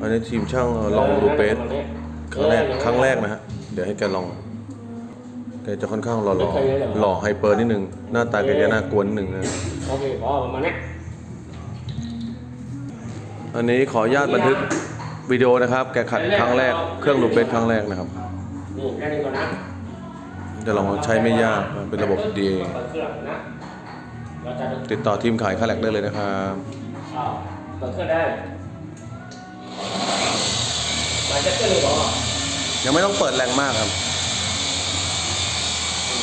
อันนี้ทีมช่างลองดูเบสครั้งแรกครั้งแรกนะฮะ เดี๋ยวให้แกลอง แกจะค่อนข้างหล่อหล่อหล่อไฮเปอร์นิดนึง หน้าตาแกจะน่ากวนนิดนึงนะ โอเคพอประมาณนี้อันนี้ขออนุญาตบันทึกวิดีโอนะครับ แกขัดครั้งแรก เครื่องดูเบสครั้งแรกนะครับ นี่แค่นี้ก่อนนะจะลองใช้ไม่ยากเป็นระบบ DA เปิดเครื่องนะเราจะติดต่อทีมขายคาแลกได้เลยนะครับอ่าเปิดเครื่องได้ มาจะเครื่องเลยเหรอยังไม่ต้องเปิดแรงมากครับ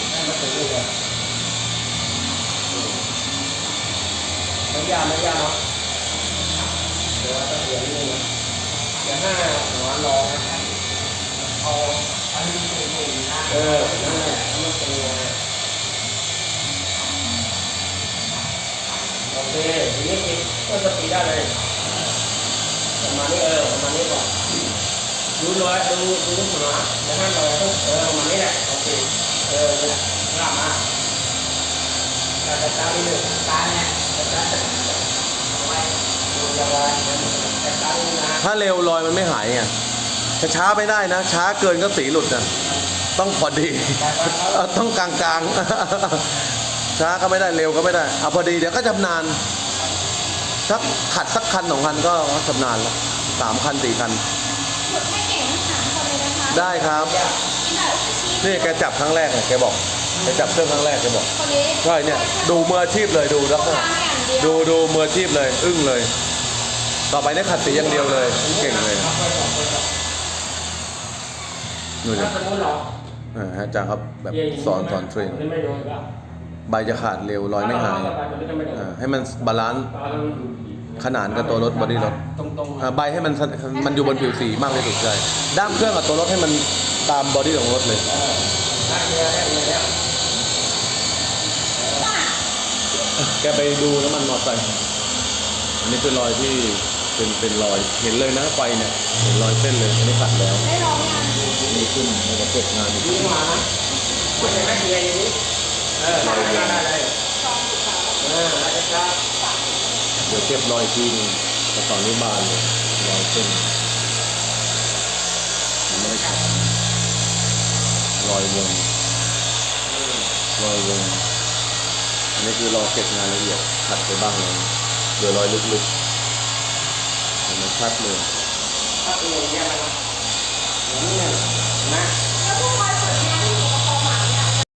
ให้มาถึงนี่เลยไม่ยากไม่ยากเนาะเดี๋ยวต้องเรียนนิดนึงนะเดี๋ยวห้าหัวรองนะครับเอาอันนี้เป็นหนึ่งนะเออนั่นแหละมันเป็นไงโอเคทีนี้คิดก็สปีดได้เลยประมาณนี้เออประมาณนี้ก่อน ดูรอยดูดูลูกหัวแล้วห้ามรอยต้องเออมาณนี้แหละโอเคเออเนี่ยกลับมาการจัดการนิดนึงกาเนี่ยจัดการเอาไว้ดูดกาดนึงนะถ้าเร็วรอยมันไม่หายไงช้าช้าไม่ได้นะ ช้าเกินก็สีหลุดนะต้องพอดีต้องกลางกลางช้าก็ไม่ได้เร็วก็ไม่ได้เอาพอดีเดี๋ยวก็ชำนาญสักขัดสักคันสองคันก็ชำนาญแล้วสามคันสี่คัน ได้ครับ นี่แกจับครั้งแรกเนี่ยแกบอกแกจับเครื่องครั้งแรกแกบอก คนนี้ใช่เนี่ย ดูมืออาชีพเลยดูแล้วก็ทางอย่างเดียวดูดูมืออาชีพเลย อึ้งเลย ต่อไปเนี่ยขัดสีอย่างเดียวเลยเก่งเลยนู่นถ้านะสมมติเราอ่าอาจารย์ครับแบบสอนสอนเทรนไม่ไม่โดนก็ใบจะขาดเร็วรอยไม่หายอ่าให้มันบาลานซ์ขนานกับตัวรถบอดี้รถ ต รงตรงอ่าใบให้มันมันอยู่บนผิวสีมากที่สุดใช่ด้ามเครื่องกับตัวรถให้มันตามบอดี้ของรถเลยนักเรียนนักเรียนแล้วแกไปดูน้ำมันมอเตอร์ไซค์อันนี้เป็นรอยที่เป็นเป็นรอยเห็นเลยนะไฟเนี่ยเห็นรอยเส้นเลยอันนี้ขัดแล้วได้ร้องยังนี่ขึ้นแล้วก็เก็บงานอีกดีกว่านะไม่ใช่นักเรียนอย่างนี้เออได้ได้ได้ได้สองสิบสามเออได้ครับเดี๋ยวเก็บรอยทีนึง แต่ตอนนี้บานเลยรอยเส้นยังไม่ได้ขาดลอยวงลอยวงอันนี้คือรอเก็บงานละเอียดขัดไปบ้างเลยเหลือรอยลึกๆเห็นมันชัดเลยถ้าเป็นอย่างนี้ยน